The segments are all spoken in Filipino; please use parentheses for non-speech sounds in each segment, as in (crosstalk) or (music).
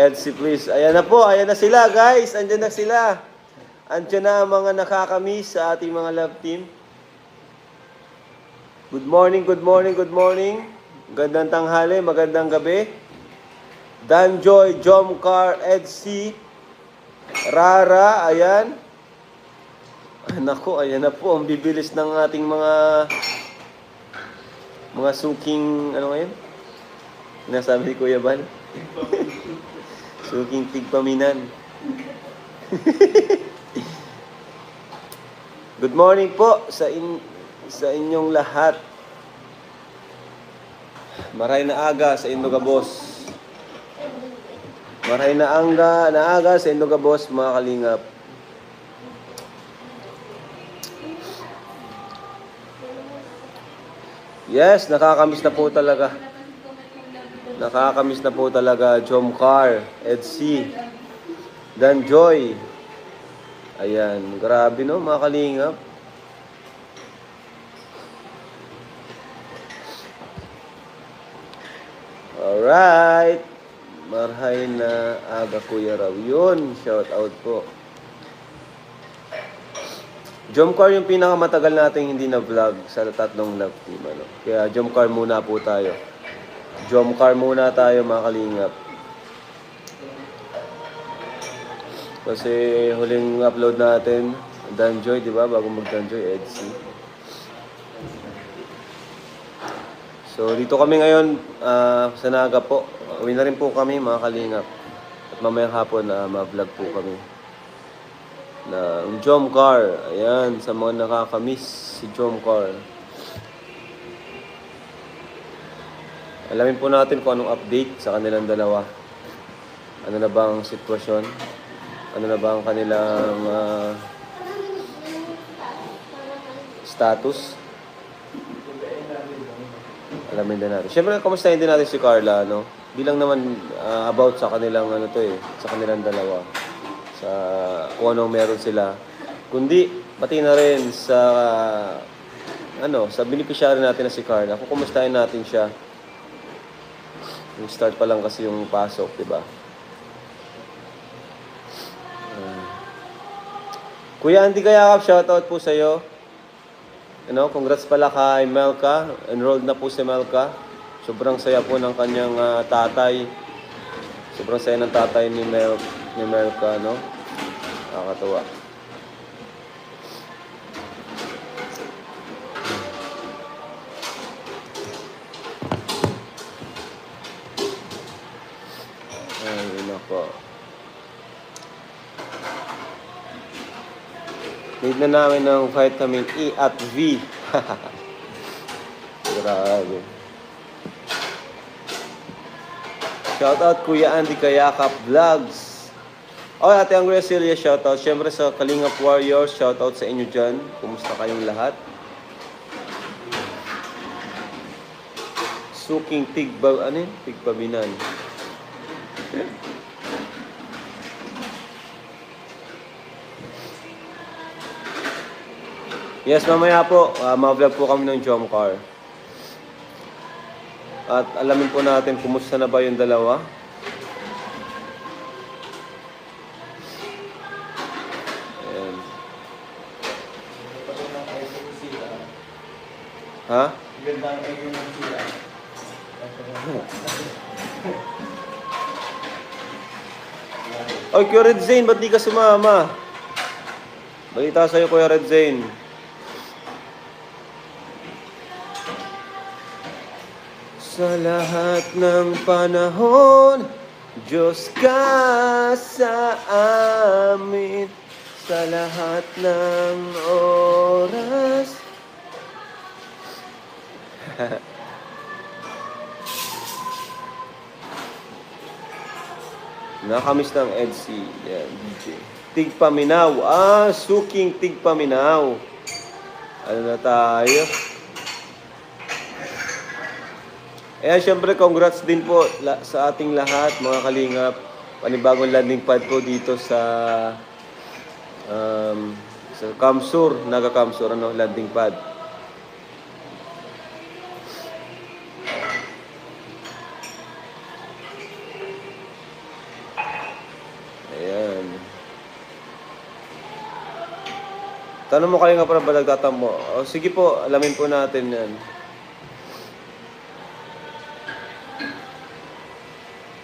Elsie, please. Ayan na po, ayan na sila, guys. Andyan na sila. Andyan na ang mga nakakamiss sa ating mga love team. Good morning, good morning, good morning. Gandang tanghali, magandang gabi. Danjoy, Jomcar, Edsy, Rara, ayan. Ay, Nako, ayan na po. Ang bibilis ng ating mga mga suking, ano ngayon? Nasabi ni Kuya Bal? (laughs) suking tigpaminan. (laughs) Good morning po sa in, sa inyong lahat. Maray na aga sa Indoga Boss. Maray na anga, na aga sa Indoga Boss, mga kalingap. Yes, nakakamiss na po talaga. Nakakamiss na po talaga Jom Car, Ed C, Dan Joy. Ayan, grabe no, mga kalingap. Alright. Marhay na aga kuya raw. Yun, shout out po. Jomcar yung pinakamatagal nating hindi na vlog sa tatlong love team. Ano? Kaya Jomcar muna po tayo. Jomcar muna tayo mga kalingap. Kasi huling upload natin, Danjoy, di ba? Bago mag-Danjoy, Edsy. So, dito kami ngayon ah, sa Naga po. Uwi na rin po kami, mga kalingap. At mamayang hapon, na ma-vlog po kami. Na Jomcar, ayan, sa mga nakakamiss si Jomcar. Alamin po natin kung anong update sa kanilang dalawa. Ano na bang sitwasyon? Ano na ba ang kanilang ah, status? Alamin din natin. Siyempre, kamustahin din natin si Carla, no? Bilang naman ah, about sa kanilang ano to eh, sa kanilang dalawa. Sa kung anong meron sila. Kundi, pati na rin sa ano, sa beneficiary natin na si Carla. Kung kumustahin natin siya. Yung start pa lang kasi yung pasok, di ba? Ah. Kuya Andy Kayakap, shoutout po sa'yo. Ano, congrats pala kay Melka. Enrolled na po si Melka. Sobrang saya po ng kanyang ah, tatay. Sobrang saya ng tatay ni Mel ni Melka, no? Nakakatuwa. Nako. Need na namin ng vitamin E at V. (laughs) Grabe. Shoutout Kuya Andy Kayakap Vlogs. Oh, Ate Angria Celia, shoutout. Siyempre sa Kalingap Warriors, shoutout sa inyo dyan. Kumusta kayong lahat? Suking Tigba, ano yun? Tigpabinan. Yes, mamaya po, uh, ma-vlog po kami ng Jomcar. At alamin po natin kumusta na ba yung dalawa. Ayan. Ha? Oy, Kuya Red Zane, ba't di ka sumama? Balita sa'yo, Kuya Red Zane. Sa lahat ng panahon, Diyos ka sa amin. Sa lahat ng oras. (laughs) Nakamiss ng EDC. Yan, DJ. Tigpaminaw. Ah, suking tigpaminaw. Ano na tayo? Eh, syempre, congrats din po sa ating lahat, mga kalingap. Panibagong landing pad po dito sa um, sa Kamsur, Naga Kamsur, ano, landing pad. Ayan. Tanong mo kalingap na ba nagtatambo? O, sige po, alamin po natin yan.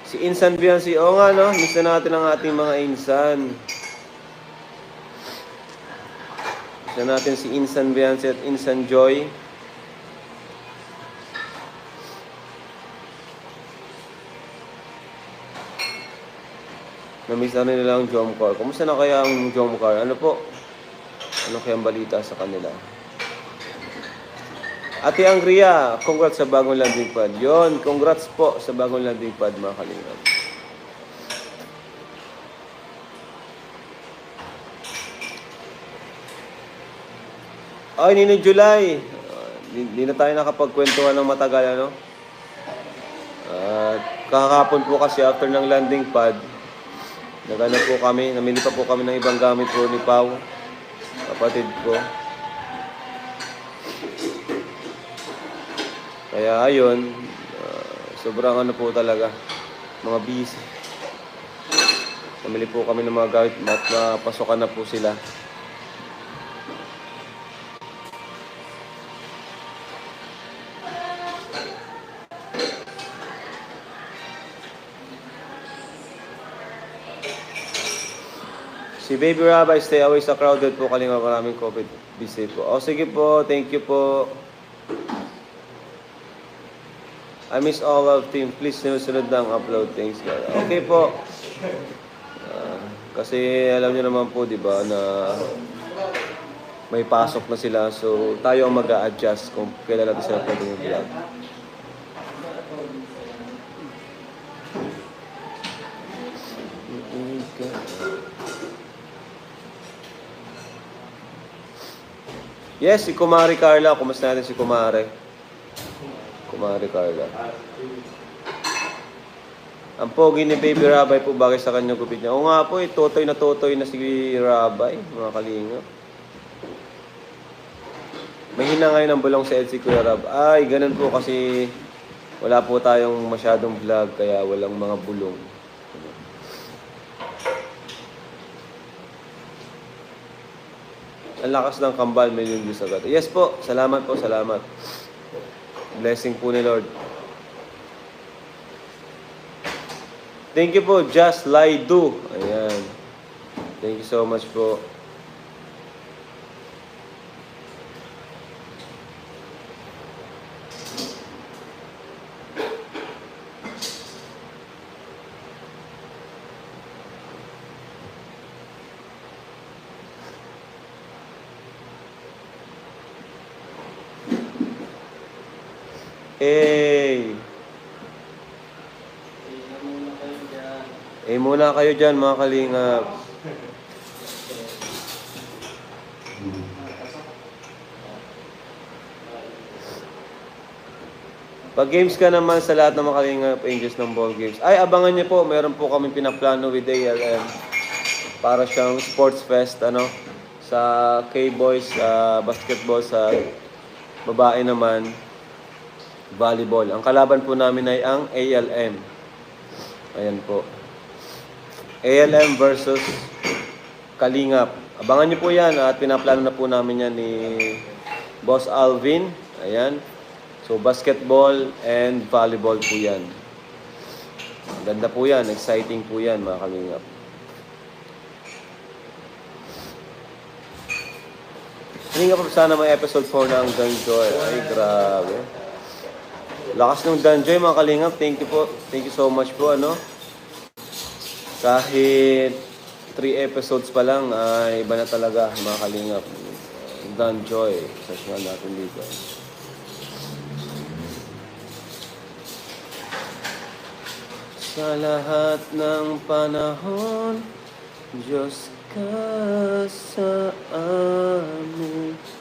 Si Insan Biansi, oo nga no, miss na natin ang ating mga Insan. Miss na natin si Insan Biansi at Insan Joy. Namiss na nila ang Jomcar. Kumusta na kaya ang Jomcar? Ano po? Ano kaya ang balita sa kanila? Ate Angria, congrats sa bagong landing pad. Yon, congrats po sa bagong landing pad mga kalingap. Ay, Nino July. Ah, Di, di na tayo nakapagkwentuhan ng matagal, ano? At kakapon po kasi after ng landing pad, nagano po kami, namili pa po kami ng ibang gamit po ni Pau, kapatid ko. Kaya ayun, ah, sobrang ano po talaga, mga busy. Namili po kami ng mga gamit at napasokan na po sila. Si Baby Rabbi, stay away sa crowded po. Kalinga maraming COVID. Be safe po. O sige po, thank you po. I miss all of team. Please sinusunod na ang upload. Thanks God. Okay po. Ah, kasi alam niyo naman po, di ba, na may pasok na sila. So, tayo ang mag adjust kung kailan natin sila pwede yung vlog. Yes, si Kumari Carla. Kumusta natin si Kumari? Kumari Carla. Ang pogi ni Baby Rabay po bagay sa kanyang gupit niya. Oo nga po, eh, totoy na totoy na si Rabay, mga kalingap. May hina ngayon ang bulong sa LC Kuya Rab. Ay, ganun po kasi wala po tayong masyadong vlog kaya walang mga bulong. Ang lakas ng kambal, million views agad. Yes po, salamat po, salamat. Blessing po ni Lord. Thank you po, Just Do. Ayan. Thank you so much po. Hey! Eh muna kayo dyan mga kalingap. Pag games ka naman sa lahat ng mga kalingap angels ng ball games. Ay, abangan niyo po, meron po kami pinaplano with ALM. Para siyang sports fest, ano, sa K-Boys, sa basketball, sa babae naman, volleyball. Ang kalaban po namin ay ang ALM. Ayan po. ALM versus Kalingap. Abangan niyo po yan at pinaplano na po namin yan ni Boss Alvin. Ayan. So, basketball and volleyball po yan. Ganda po yan. Exciting po yan, mga Kalingap. Kalingap, sana may episode 4 na ang Danjoy. Ay, grabe. Lakas ng Danjoy, mga Kalingap. Thank you po. Thank you so much po, ano. Kahit 3 episodes pa lang, ay iba na talaga, mga Kalingap. Danjoy. Search nga natin dito. Sa lahat ng panahon, Diyos ka sa amin.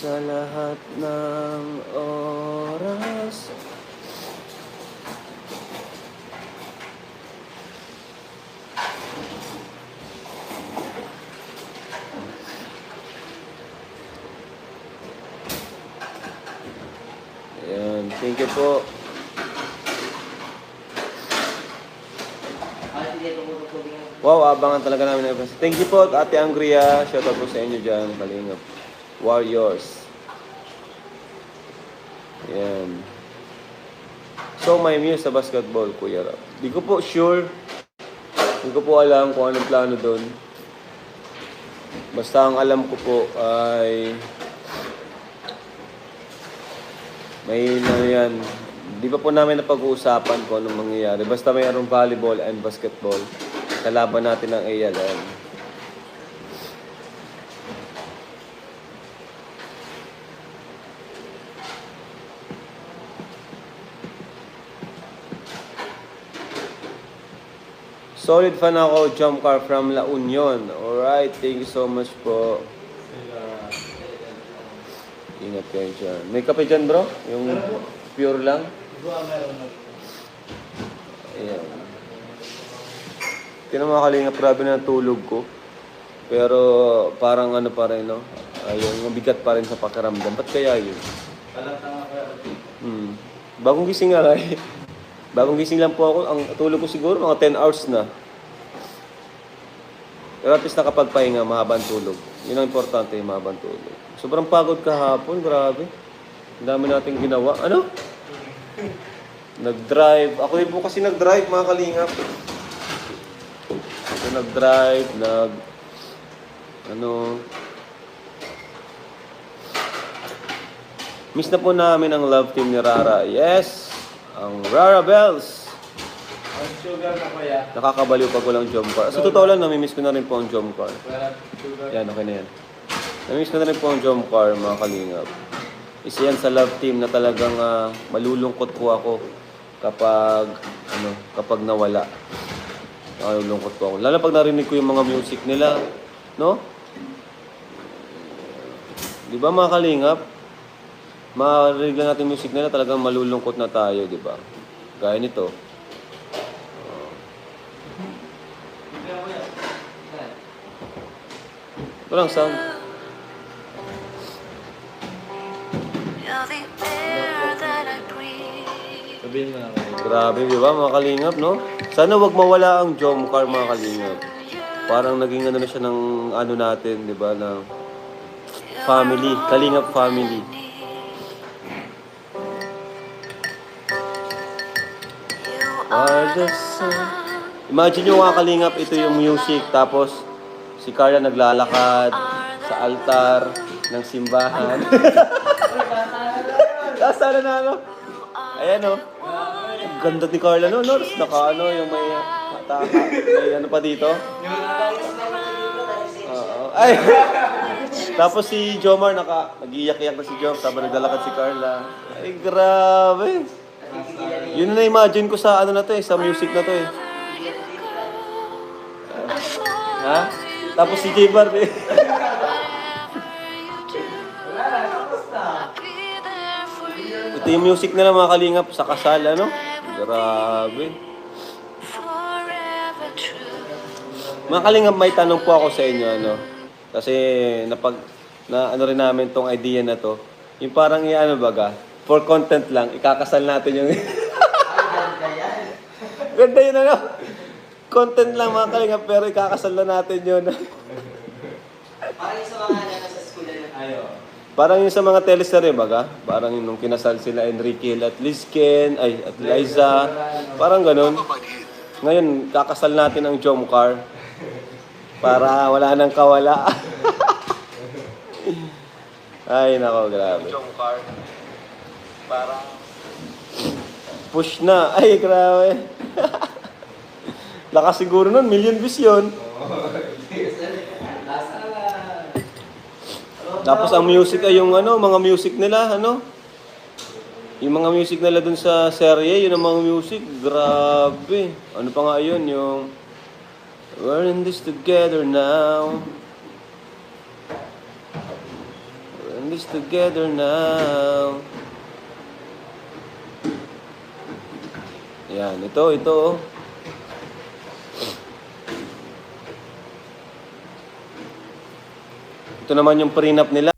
Sa lahat ng oras, Ayan, thank you po. Wow, abangan talaga namin. na Thank you po, Ate Angria. Shout out po sa inyo dyan. Kalingap. Warriors. Yan. So, may muse sa basketball, Kuya Rap. Di ko po sure. Di ko po alam kung anong plano doon. Basta ang alam ko po ay may ano yan. Di pa po namin napag-uusapan kung anong mangyayari. Basta mayroong volleyball and basketball. Kalaban natin ang ALM. Solid fan ako, jump car from La Union. Alright, thank you so much po. Ingat kayo dyan. May kape dyan bro? Yung pure lang? Ayan. Tinan mga kalingap, grabe na tulog ko. Pero parang ano pa rin, no? Ayun, mabigat pa rin sa pakiramdam. Ba't kaya yun? Hmm. Bagong gising nga eh. (laughs) Bagong gising lang po ako. Ang tulog ko siguro mga 10 hours na. Pero at least nakapagpahinga, mahabang tulog. Yun ang importante, mahabang tulog. Sobrang pagod kahapon, grabe. Ang dami nating ginawa. Ano? Nag-drive. Ako din po kasi nag-drive, mga kalingap. Ako nag-drive, nag... Ano... Miss na po namin ang love team ni Rara. Yes! Ang Rara Bells! Ang sugar na kaya. Nakakabaliw pag walang jump car. Sa totoo lang, namimiss ko na rin po ang jump car. Wala sugar. Yan, okay na yan. Namimiss ko na rin po ang jump car, mga kalingap. Isa yan sa love team na talagang ah, malulungkot po ako kapag, ano, kapag nawala. Malulungkot po ako. Lalo pag narinig ko yung mga music nila, no? Di ba mga kalingap? Marinig lang natin music nila, talagang malulungkot na tayo, di ba? Gaya nito. Walang sound. Sabihin mo na. Grabe, di ba mga kalingap, no? Sana wag mawala ang Jomcar, mga kalingap. Parang naging ano na siya ng ano natin, di ba, ng family, kalingap family. Are the sun. Imagine nyo mga kalingap, ito yung music, tapos si Carla naglalakad sa altar ng simbahan. (laughs) Tapos ano na ano? Ayan o. Ang ganda ni Carla no, no? Tapos naka ano, yung may mataka, may ano pa dito. Oo. Ay! (laughs) Tapos si Jomar naka, nag-iyak-iyak na si Jom, tapos naglalakad si Carla. Ay, grabe. Yun na imagine ko sa ano na to eh, sa music na to eh. Ha? Tapos si J Bar eh. Ito yung music nila mga kalingap sa kasal, ano? Grabe. Mga kalingap, may tanong po ako sa inyo, ano? Kasi napag, na ano rin namin tong idea na to. Yung parang ano baga, for content lang, ikakasal natin yung... (laughs) Ganda yun, ano? Content lang mga kalingap, pero ikakasal na natin yun. Parang yung sa mga ano, sa school na Ayo. Parang yung sa mga teleserye baga, parang yung nung kinasal sila Enrique at Lizken, ay, at Liza, parang ganun. Ngayon, kakasal natin ang Jomcar para wala nang kawala. (laughs) ay, nako, grabe. Jomcar. Para push na. (laughs) Ay, grabe. (laughs) Lakas siguro nun, million views yun. (laughs) Tapos ang music ay yung ano, mga music nila, ano? Yung mga music nila dun sa serye, yun ang mga music, grabe. Ano pa nga yun, yung We're in this together now. We're in this together now. Yan, ito, ito. oh. Ito naman yung prenup nila.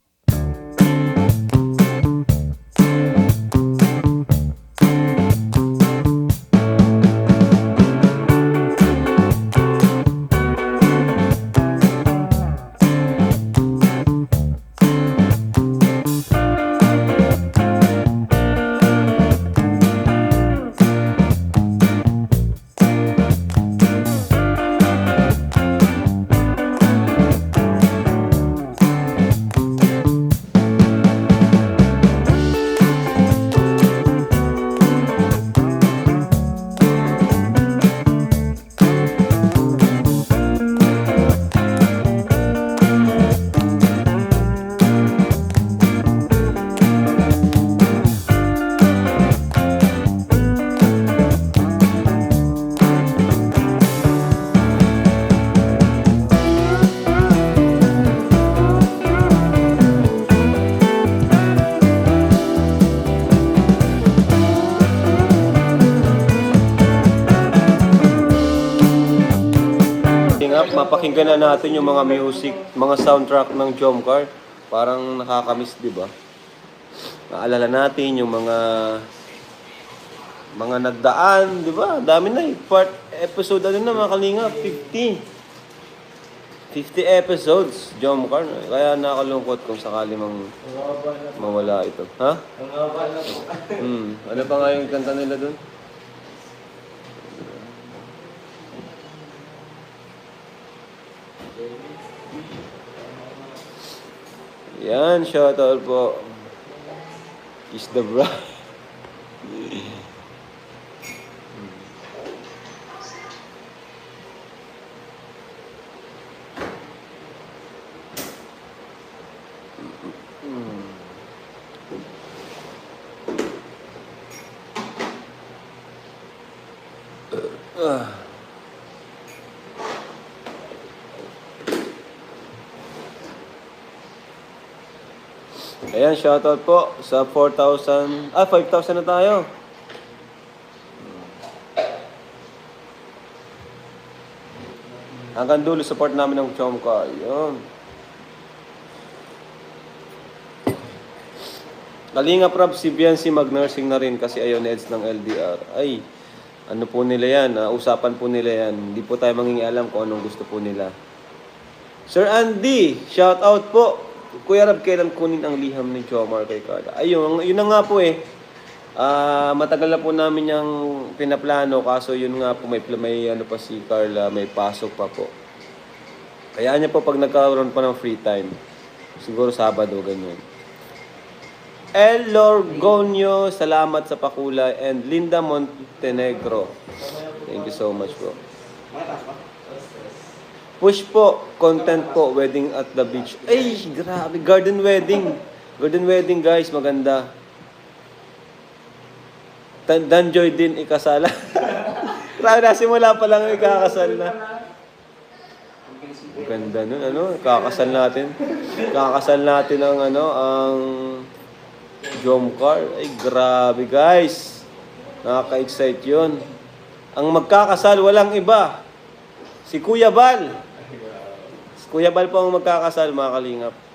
Kalingap, mapakinggan na natin yung mga music, mga soundtrack ng Jomcar. Parang nakakamiss, di ba? Naalala natin yung mga mga nagdaan, di ba? Dami na eh. Part episode ano na mga Kalingap, 50. 50 episodes, Jomcar. Kaya nakakalungkot kung sakali mang mawala ito. Ha? Ang haba na po. Hmm. Ano pa nga yung kanta nila dun? Yan, shoutout po. Is the bra. Ayan, shoutout po sa 4,000, ah, 5,000 na tayo. Hanggang dulo, support namin ng Chomka. Yun. Kalinga Prab, si Biancy mag-nursing na rin kasi ayaw Eds ng LDR. Ay, ano po nila yan, ah, usapan po nila yan. Hindi po tayo mangingialam kung anong gusto po nila. Sir Andy, shout out po. Kuya Rab, kailan kunin ang liham ni Jomar kay Carla? Ayun, yun na nga po eh. Ah, matagal na po namin yung pinaplano kaso yun nga po may, may ano pa si Carla, may pasok pa po. Kaya niya po pag nagkaroon pa ng free time. Siguro Sabado, ganyan. El Lorgonio, salamat sa pakulay. And Linda Montenegro. Thank you so much po. Push po, content po, wedding at the beach. Ay, grabe, garden wedding. Garden wedding guys, maganda. Dan Danjoy din ikasala. (laughs) grabe simula pa lang ikakasal na. Ang Ganda nun, ano, kakasal natin. Kakasal natin ang, ano, ang Jomcar. Ay, grabe guys. Nakaka-excite yun. Ang magkakasal, walang iba. Si Kuya Bal. Kuya Bal po ang magkakasal, mga kalingap.